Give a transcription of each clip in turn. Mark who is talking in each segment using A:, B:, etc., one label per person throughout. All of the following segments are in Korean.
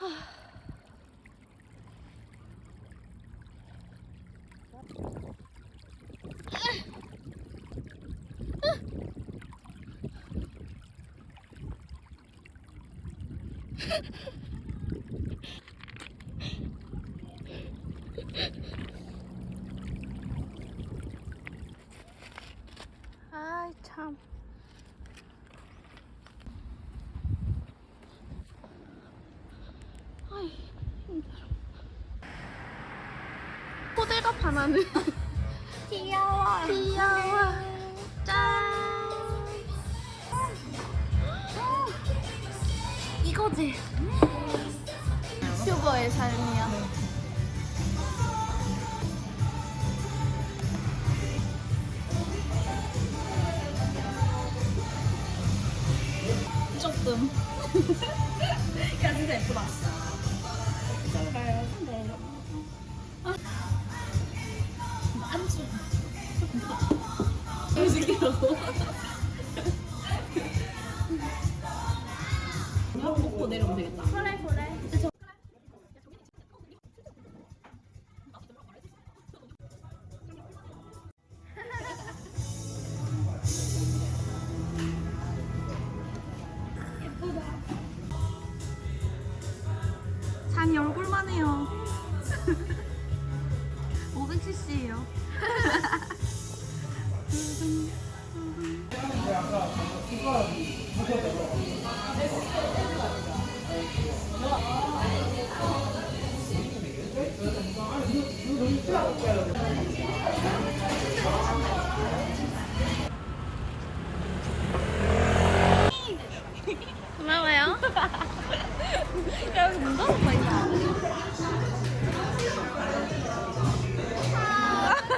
A: Ha ha ha! 나는 귀여워. 귀여워. 짠. 이거지. 슈거의 삶이야.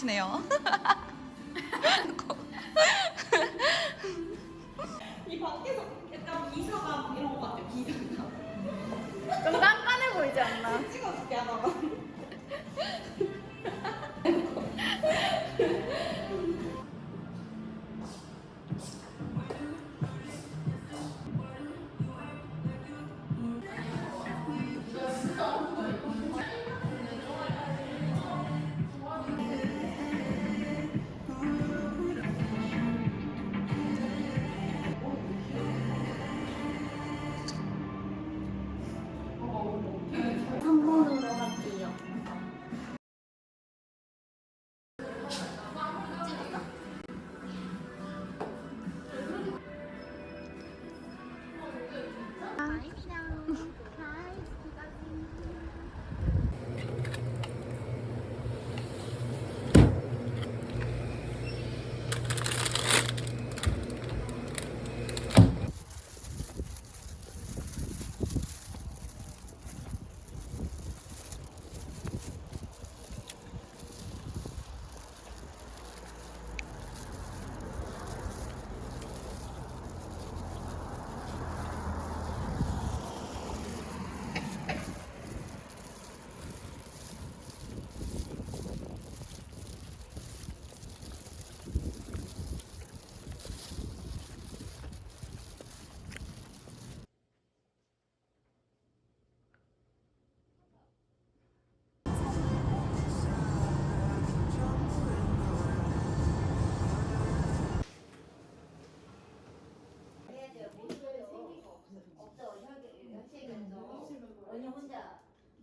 A: 굉장히 잘 어울리시네요.
B: 좀 깐깐해 보이지 않나? 한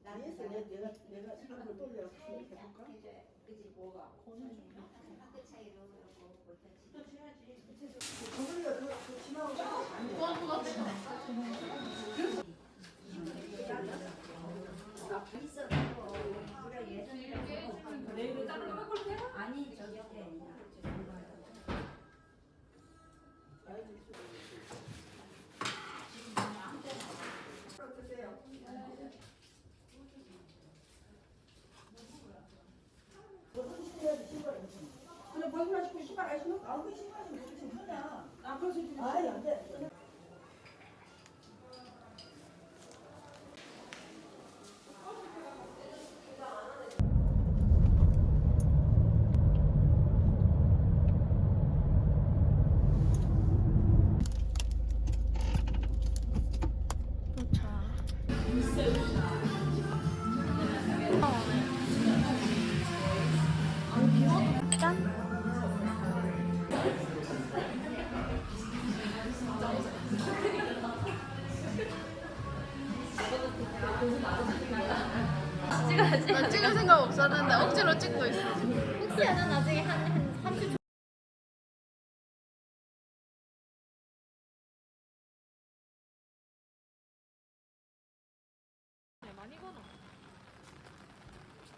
C: 그래
B: 억지로 찍고 있어. 혹시 나 나중에 한, 한 30초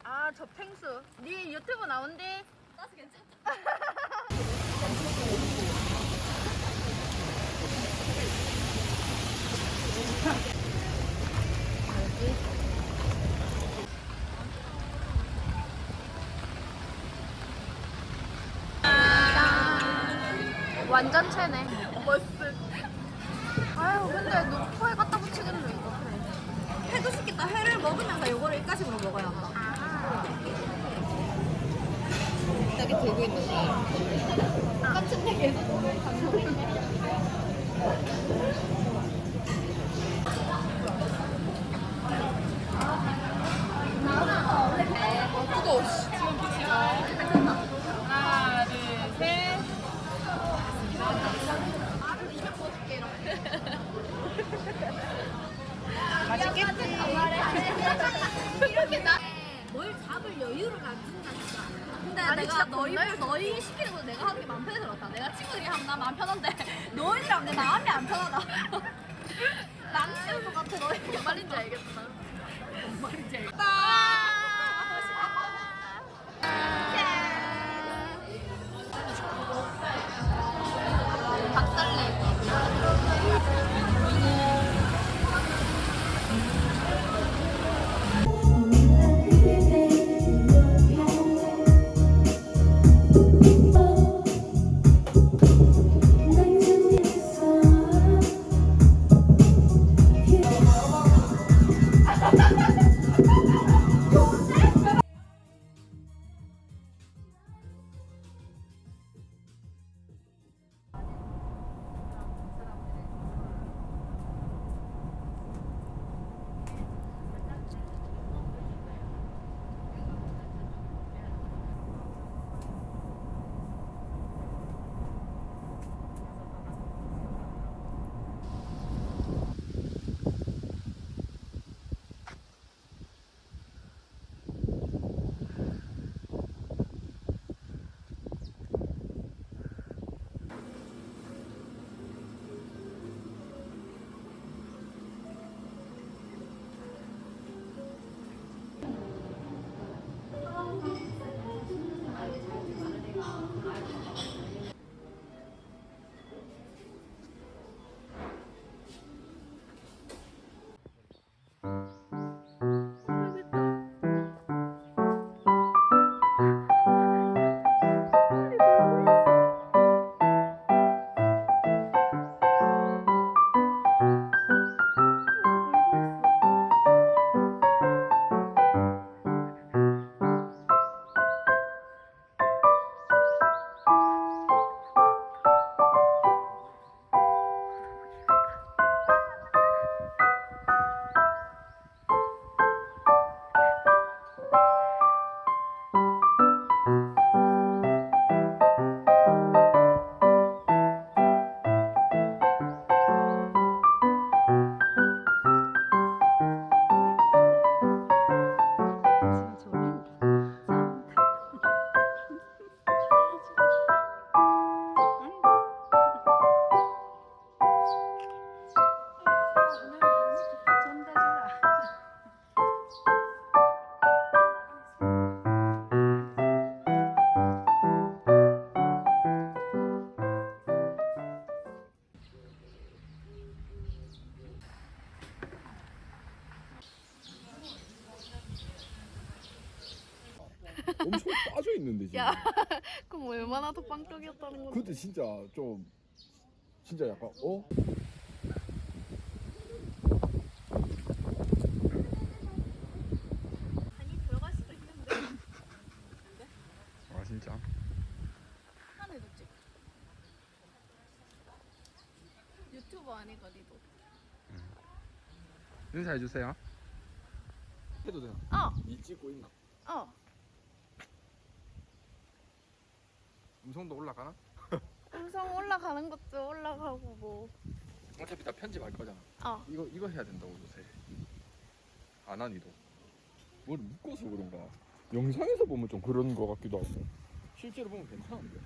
B: 아, 저 펭수. 네 유튜브 나온대. 나도 괜찮다. 완전 채네. 멋스. 아유, 근데 너 코에 갖다 붙이겠네, 이거.
A: 해도 싶겠다. 회를 먹으면서 이거를 이까식으로 먹어야 한다.
B: 여기 들고 있는 거. 같은 얘기 뜨거워, 씨. 하나, 둘, 셋. 맛있겠지. 이렇게 나. 뭘 잡을 여유를 안 준다니까. 근데
A: 아니,
B: 내가
A: 진짜
B: 너희 너희 시키는 거 내가 하는 게 마음 편해서 그렇다. 내가 친구들이 하면 나 마음 편한데 너희랑 내 마음이 안 편하다. 낭치는 것 같아 너희. 뭔 말인지 알겠다. 뭔 말인지
A: 야. 그럼 얼마나 더 빵떡이었다는 건데?
D: 근데 진짜 좀 진짜 약간 어?
A: 아니 들어갈 수도 있는데.
D: 아 진짜?
A: 하늘도 찍. 유튜버 아니가 니도?
D: 인사해 주세요. 해도 되나?
A: 어,
D: 이 찍고 있나?
A: 어.
D: 음성도 올라가나?
A: 음성 올라가는 것도 올라가고 뭐.
D: 어차피 다 편집할 거잖아.
A: 어.
D: 이거 이거 해야 된다고 요새. 안 하니도. 뭘 묶어서 그런가? 영상에서 보면 좀 그런 거 같기도 하고. 실제로 보면 괜찮은데.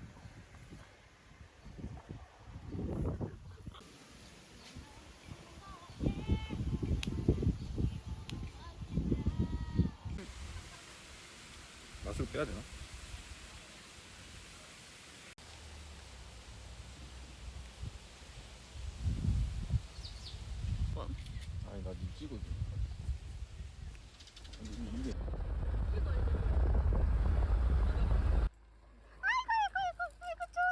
D: 맛을 빼야 되나?
A: 뭐?
D: 아니 나니 찍어줘. 근데 이게
A: 아이고 좋아.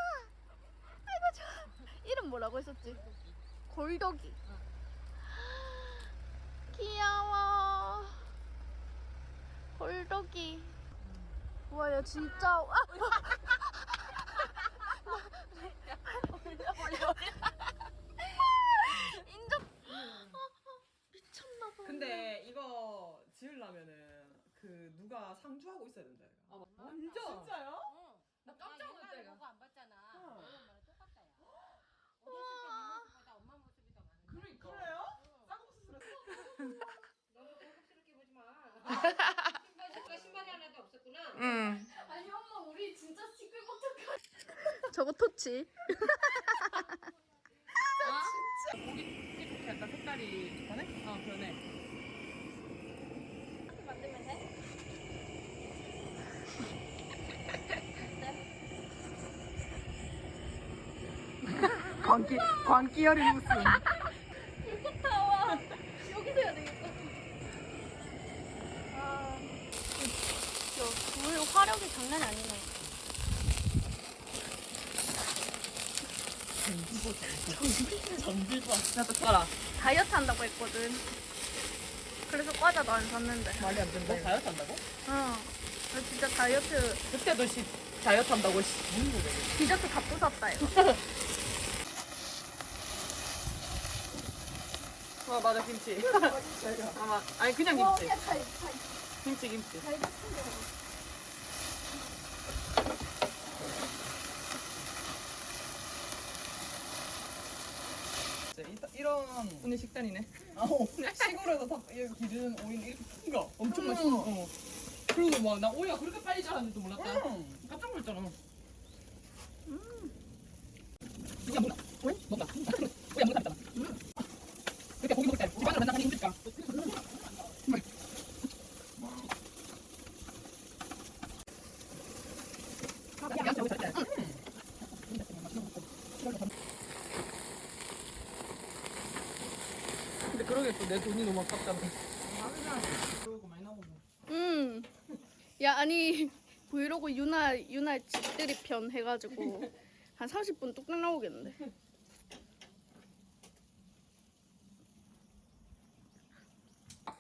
A: 아이고 좋아. 했었지? 골덕이. 귀여워. 골덕이. 와, 얘 진짜. 아! 인정. 미쳤나봐.
E: 근데 이거 지으려면은 그 누가 상주하고 있어야 된다. 이거. 완전. 진짜요?
F: 나 깜짝 놀랐다 이거 보고 안 봤잖아.
E: 어.
F: 너희 엄마랑 똑같다 야. 어렸을 때 네 모습보다 엄마 모습이 더 많은데.
E: 그러니까. 그래요? 쌍꺼풀
F: 너무 고급스럽게 보지 마. 신발 신발 신발이 하나도 없었구나.
E: 응.
A: 아니 엄마 우리 진짜 시끌벅적한 저거 토치
E: 이렇게 약간 색깔이 변해? 어 변해.
A: 만들면 돼?
E: 광기 광기 어린 웃음.
A: 타와 여기서 해야 되겠다 아, 저 불 화력이 장난이 아니네
E: 전비봐. 나도 따라.
A: 다이어트 한다고 했거든 그래서 과자도 안 샀는데
E: 말이 안 된다. 뭐 다이어트 한다고?
A: 어. 나 진짜 다이어트
E: 그때도 씨 다이어트 한다고 씨.
A: 디저트 다 부쉈다 이거
E: 아 맞아 김치. 아 맞. 아니 그냥 김치. 김치 김치. 이런 오늘 식단이네. 아, 시골에서 다 기르는 오이는 이렇게 큰 거. 엄청 맛있어. 어. 그리고 막 나 오이가 그렇게 빨리 자라는 줄 몰랐다. 깜짝 놀랐잖아. 음. 야 먹나? 오이? 먹나? 오이 안 먹나? 음. 그러니까 고기 먹을 때 집안으로 맨날 하기 힘드니까. 야, 야, 저기 잘 때. 내 돈이 너무 나오고.
A: 음. 야 아니 브이로그 유나 유나 집들이 편 해가지고 한 30분 뚝딱 나오겠는데.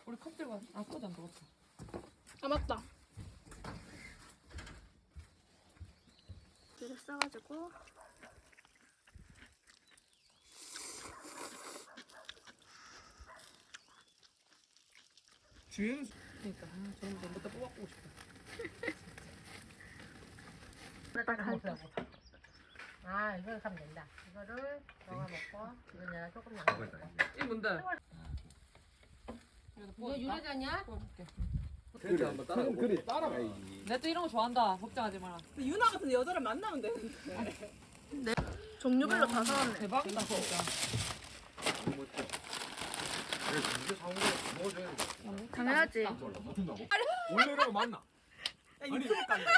E: 우리 컵들과 아 꺼지 안 들었어.
A: 아 맞다. 이렇게 싸가지고
D: 뒤에는
E: 그러니까 아, 저런 거 몇개 뽑아보고 싶다.
F: 아 이거 하면 된다. 이거를 너가 먹고 이거 내가 조금 남겨.
E: 이 뭔데?
F: 이거 유래자냐?
D: 그래 한번 따라 그래 따라가야지
E: 내또 이런 거 좋아한다. 걱정하지 마라.
G: 유나 같은 여자를 만나면 되는데.
A: 종류별로 다 사왔네.
E: 대박이다 진짜.
A: 당연하지.
D: 원래 이런 거 맞나?
G: 야, 간다.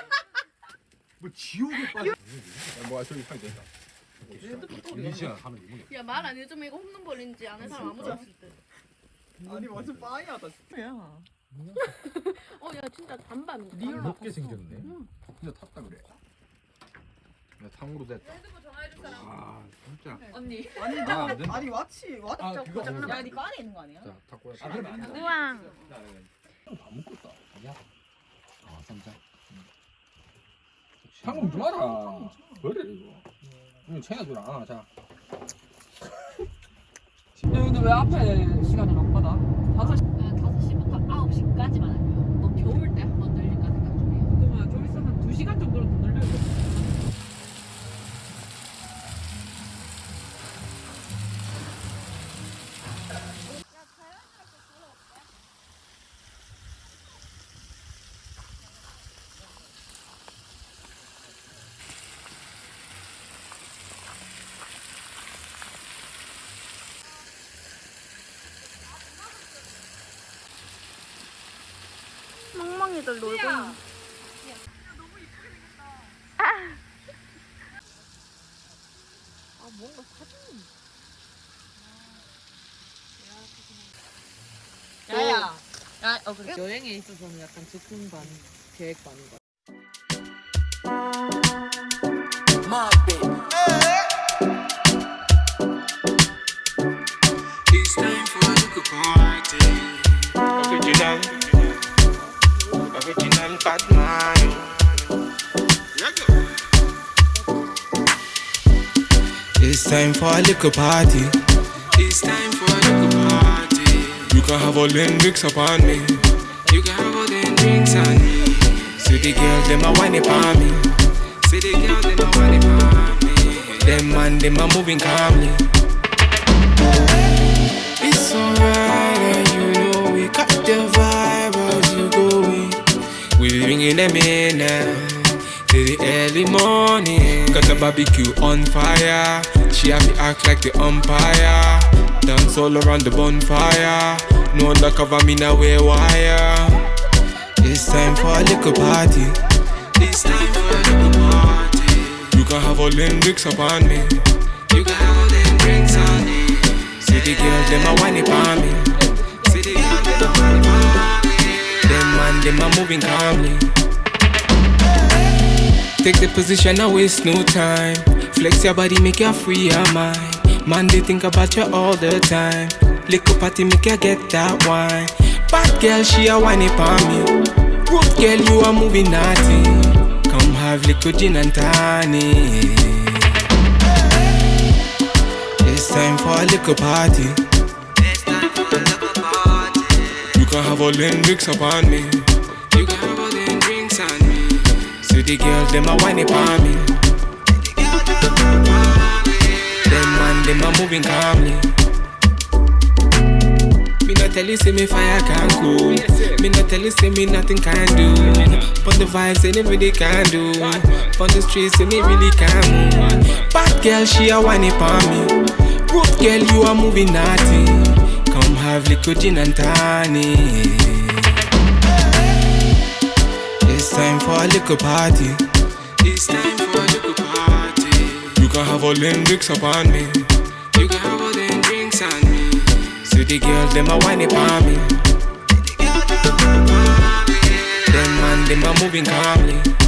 D: 뭐 지옥에 빠져 야 뭐야 저기 팔 된다 이니시아 하는 이분이
A: 야말 안 해주면 이거 홈런 볼인지 아는 사람 아무도 없을 듯.
G: 아니 완전 빠이하다. 진짜.
A: 어야 진짜 반반.
D: 리얼 높게 생겼네 근데 탔다 그래 야 탕으로 됐다 아 진짜
E: 언니.
G: 아니
D: 아, 너안 된다.
G: 아니 왓치 왓.
D: 아 그거 안
G: 야, 니 거 안에 있는 거 아니야?
D: 자 탁구야 아 그래 안 돼.
A: 우왕.
D: 다 묶었다 아니야? 아 쌈장 방금 좋아라 그래 이거 이거 챙겨주라 아,
E: 자야 근데 왜 앞에 시간을 안 받아? 다섯 시.
F: 5시부터 9시까지만 할게요. 뭐 겨울 때 한 번 늘릴까 생각 중이에요.
E: 그러면 좀 있으면 한두 시간 정도로 더 늘려야 돼.
A: 멍멍이들 놀고 있네.
E: 야야. 야, 어 그래. 여행에 있어서는 약간 즉흥 반, 계획 반인 거.
H: Time for a little party. It's time for a little party. You can have all them drinks upon me. You can have all them drinks on me. See the girls, them a whine upon me. See the girls, them a whine upon me. Them man, them a moving calmly. It's alright, and you know we got the vibe as you going. We bringing them in now till the early morning. Got the barbecue on fire. She have to act like the umpire. Dance all around the bonfire. No undercover, me now wear wire. It's time for a little party. It's time for a little party. You can have all them drinks upon me. You can have all them drinks on me. See the girls, them a whine upon me. See the girls, them a whine upon me. Them man, them a moving calmly. Take the position, I waste no time. Flex your body, make you free your mind. Man, they think about you all the time. Little party, make you get that wine. Bad girl, she a whine upon me. Good girl, you are moving naughty. Come have little gin and tonic. It's time for a little party. It's time for a little party. You can have all them drinks upon me. You can have all them drinks on me. See the girls, them a whine upon me. Them a moving calmly. Me not tell you, say me fire can cool. Me not tell you, say me nothing can do. But the vibes, say can do. On the streets, say me really can move. Bad girl, she a whine upon me. Good girl, you are moving naughty. Come have little gin and tonic. It's time for a little party. It's time for a little party. You can have all them drinks upon me. Pretty girls, them a whine upon me. Them man, them a moving calmly.